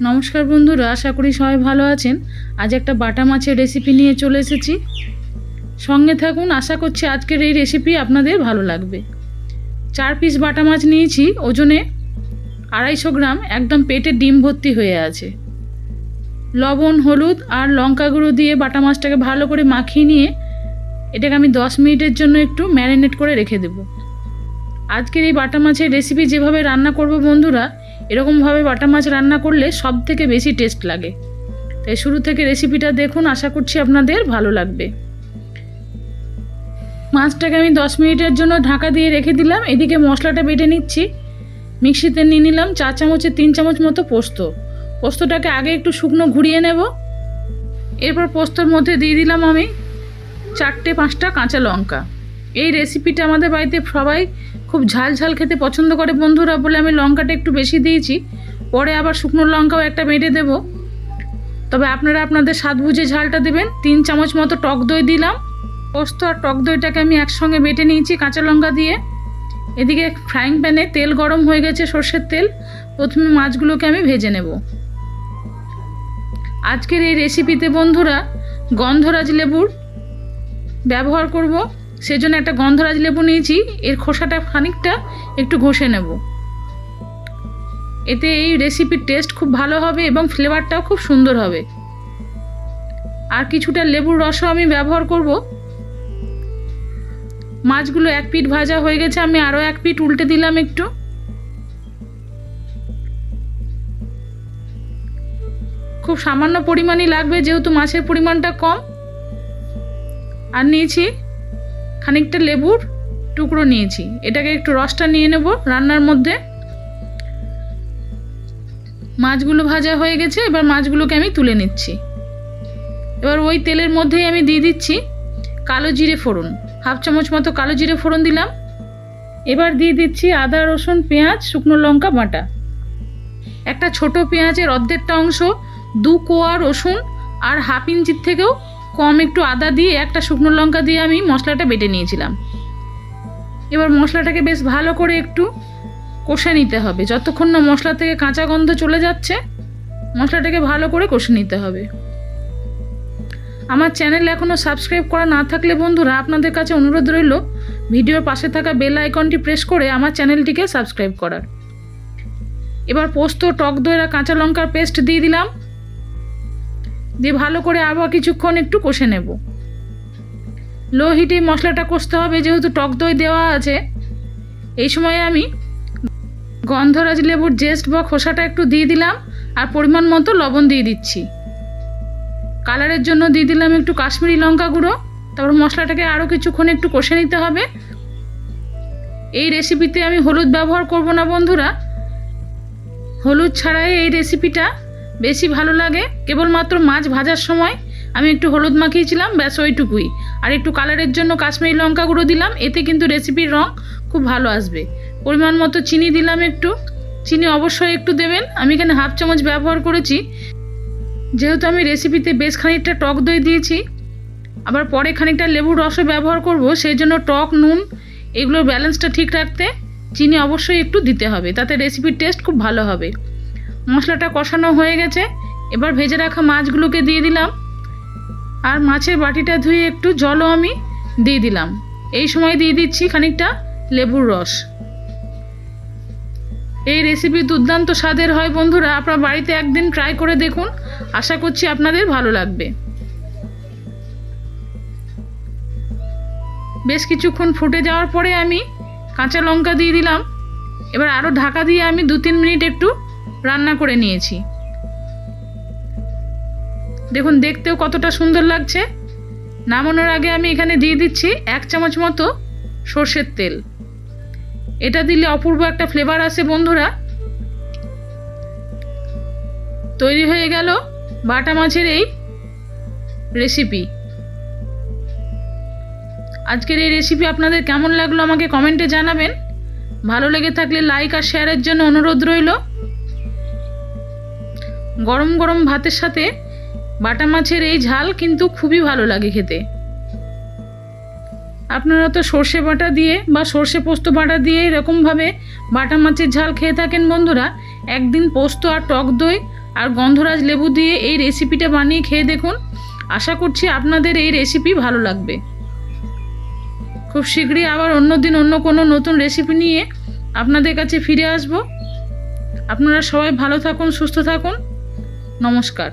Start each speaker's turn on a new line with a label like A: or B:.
A: নমস্কার বন্ধুরা, আশা করি সবাই ভালো আছেন। আজ একটা বাটা মাছের রেসিপি নিয়ে চলে এসেছি। সঙ্গে থাকুন, আশা করছি আজকের এই রেসিপি আপনাদের ভালো লাগবে। চার পিস বাটা মাছ নিয়েছি, ওজনে আড়াইশো গ্রাম, একদম পেটে ডিম ভর্তি হয়ে আছে। লবণ, হলুদ আর লঙ্কা গুঁড়ো দিয়ে বাটা মাছটাকে ভালো করে মাখিয়ে নিয়ে এটাকে আমি দশ মিনিটের জন্য একটু ম্যারিনেট করে রেখে দেবো। আজকের এই বাটা মাছের রেসিপি যেভাবে রান্না করব বন্ধুরা এরকমভাবে বাটা মাছ রান্না করলে সব থেকে বেশি টেস্ট লাগে। তাই শুরু থেকে রেসিপিটা দেখুন, আশা করছি আপনাদের ভালো লাগবে। মাছটাকে আমি দশ মিনিটের জন্য ঢাকা দিয়ে রেখে দিলাম। এদিকে মশলাটা বেটে নিচ্ছি। মিক্সিতে নিয়ে নিলাম চা চামচের তিন চামচ মতো পোস্ত। পোস্তটাকে আগে একটু শুকনো ঘুরিয়ে নেব। এরপর পোস্তর মধ্যে দিয়ে দিলাম আমি চারটে পাঁচটা কাঁচা লঙ্কা। এই রেসিপিটা আমাদের বাড়িতে সবাই খুব ঝাল ঝাল খেতে পছন্দ করে বন্ধুরা বলে আমি লঙ্কাটা একটু বেশি দিয়েছি। পরে আবার শুকনো লঙ্কাও একটা মেটে দেবো। তবে আপনারা আপনাদের স্বাদ বুঝে ঝালটা দেবেন। তিন চামচ মতো টক দই দিলাম। পোস্ত আর টক দইটাকে আমি একসঙ্গে বেটে নিয়েছি কাঁচা লঙ্কা দিয়ে। এদিকে ফ্রাইং প্যানে তেল গরম হয়ে গেছে সর্ষের তেল। প্রথমে মাছগুলোকে আমি ভেজে নেব। আজকের এই রেসিপিতে বন্ধুরা গন্ধরাজ লেবুর ব্যবহার করব। সেজন্য একটা গন্ধরাজ লেবু নিয়েছি, এর খোসাটা খানিকটা একটু ঘষে নেব। এতে এই রেসিপির টেস্ট খুব ভালো হবে এবং ফ্লেভারটাও খুব সুন্দর হবে। আর কিছুটা লেবুর রসও আমি ব্যবহার করব। মাছগুলো এক পিঠ ভাজা হয়ে গেছে, আমি আরও এক পিঠ উল্টে দিলাম একটু। খুব সামান্য পরিমাণই লাগবে, যেহেতু মাছের পরিমাণটা কম। আর নিয়েছি খানিকটা লেবুর টুকরো নিয়েছি। এটাকে একটু রসটা নিয়ে নেব রান্নার মধ্যে। মাছগুলো ভাজা হয়ে গেছে, এবার মাছগুলোকে আমি তুলে নিচ্ছি। এবার ওই তেলের মধ্যেই আমি দিয়ে দিচ্ছি কালো জিরে ফোড়ন। হাফ চামচ মতো কালো জিরে ফোড়ন দিলাম। এবার দিয়ে দিচ্ছি আদা, রসুন, পেঁয়াজ, শুকনো লঙ্কা, বাটা। একটা ছোট পেঁয়াজের অর্ধেকটা অংশ, দু কোয়া রসুন আর হাফ ইঞ্চির থেকেও কম একটু আদা দিয়ে, একটা শুকনো লঙ্কা দিয়ে আমি মশলাটা বেটে নিয়েছিলাম। এবার মশলাটাকে বেশ ভালো করে একটু কষে নিতে হবে। যতক্ষণ না মশলা থেকে কাঁচা গন্ধ চলে যাচ্ছে, মশলাটাকে ভালো করে কষে নিতে হবে। আমার চ্যানেল এখনও সাবস্ক্রাইব করা না থাকলে বন্ধুরা, আপনাদের কাছে অনুরোধ রইল, ভিডিওর পাশে থাকা বেল আইকনটি প্রেস করে আমার চ্যানেলটিকে সাবস্ক্রাইব করার। এবার পোস্ত, টক দইরা কাঁচা লঙ্কার পেস্ট দিয়ে দিলাম। দিয়ে ভালো করে আবার কিছুক্ষণ একটু কষে নেব। লো হিটে মশলাটা কষতে হবে, যেহেতু টক দই দেওয়া আছে। এই সময় আমি গন্ধরাজ লেবুর জেস্ট বা খোসাটা একটু দিয়ে দিলাম আর পরিমাণ মতো লবণ দিয়ে দিচ্ছি। কালারের জন্য দিয়ে দিলাম একটু কাশ্মীরি লঙ্কা গুঁড়ো। তারপর মশলাটাকে আরও কিছুক্ষণ একটু কষে নিতে হবে। এই রেসিপিতে আমি হলুদ ব্যবহার করব না বন্ধুরা। হলুদ ছাড়াই এই রেসিপিটা বেশি ভালো লাগে। কেবলমাত্র মাছ ভাজার সময় আমি একটু হলুদ মাখিয়েছিলাম, ব্যাস ওইটুকুই। আর একটু কালারের জন্য কাশ্মীরি লঙ্কা গুঁড়ো দিলাম, এতে কিন্তু রেসিপির রং খুব ভালো আসবে। পরিমাণ মতো চিনি দিলাম একটু। চিনি অবশ্যই একটু দেবেন। আমি এখানে হাফ চামচ ব্যবহার করেছি। যেহেতু আমি রেসিপিতে বেশ খানিকটা টক দই দিয়েছি, আবার পরে খানিকটা লেবুর রসও ব্যবহার করব, সেই জন্য টক, নুন, এগুলোর ব্যালেন্সটা ঠিক রাখতে চিনি অবশ্যই একটু দিতে হবে। তাতে রেসিপির টেস্ট খুব ভালো হবে। মশলাটা কষানো হয়ে গেছে। এবার ভেজে রাখা মাছগুলোকে দিয়ে দিলাম। আর মাছের বাটিটা ধুয়ে একটু জলও আমি দিয়ে দিলাম। এই সময় দিয়ে দিচ্ছি খানিকটা লেবুর রস। এই রেসিপি দুর্দান্ত স্বাদের হয় বন্ধুরা। আপনার বাড়িতে একদিন ট্রাই করে দেখুন। আশা করছি আপনাদের ভালো লাগবে। বেশ কিছুক্ষণ ফুটে যাওয়ার পরে আমি কাঁচা লঙ্কা দিয়ে দিলাম। এবার আরও ঢাকা দিয়ে আমি দু তিন মিনিট একটু রান্না করে নিয়েছি। দেখুন, দেখতেও কতটা সুন্দর লাগছে। নামানোর আগে আমি এখানে দিয়ে দিচ্ছি এক চামচ মতো সর্ষের তেল। এটা দিলে অপূর্ব একটা ফ্লেভার আসে বন্ধুরা। তৈরি হয়ে গেল বাটা মাছের এই রেসিপি আজকের এই রেসিপি আপনাদের কেমন লাগল আমাকে কমেন্টে জানাবেন। ভালো লেগে থাকলে লাইক আর শেয়ারের জন্য অনুরোধ রইল। গরম গরম ভাতের সাথে বাটা মাছের এই ঝাল কিন্তু খুবই ভালো লাগে খেতে। আপনারা তো সর্ষে বাটা দিয়ে বা সর্ষে পোস্ত বাটা দিয়ে এরকমভাবে বাটা মাছের ঝাল খেয়ে থাকেন বন্ধুরা, একদিন পোস্ত আর টক দই আর গন্ধরাজ লেবু দিয়ে এই রেসিপিটা বানিয়ে খেয়ে দেখুন। আশা করছি আপনাদের এই রেসিপি ভালো লাগবে। খুব শীঘ্রই আবার অন্য দিন অন্য কোনো নতুন রেসিপি নিয়ে আপনাদের কাছে ফিরে আসব। আপনারা সবাই ভালো থাকুন, সুস্থ থাকুন। নমস্কার।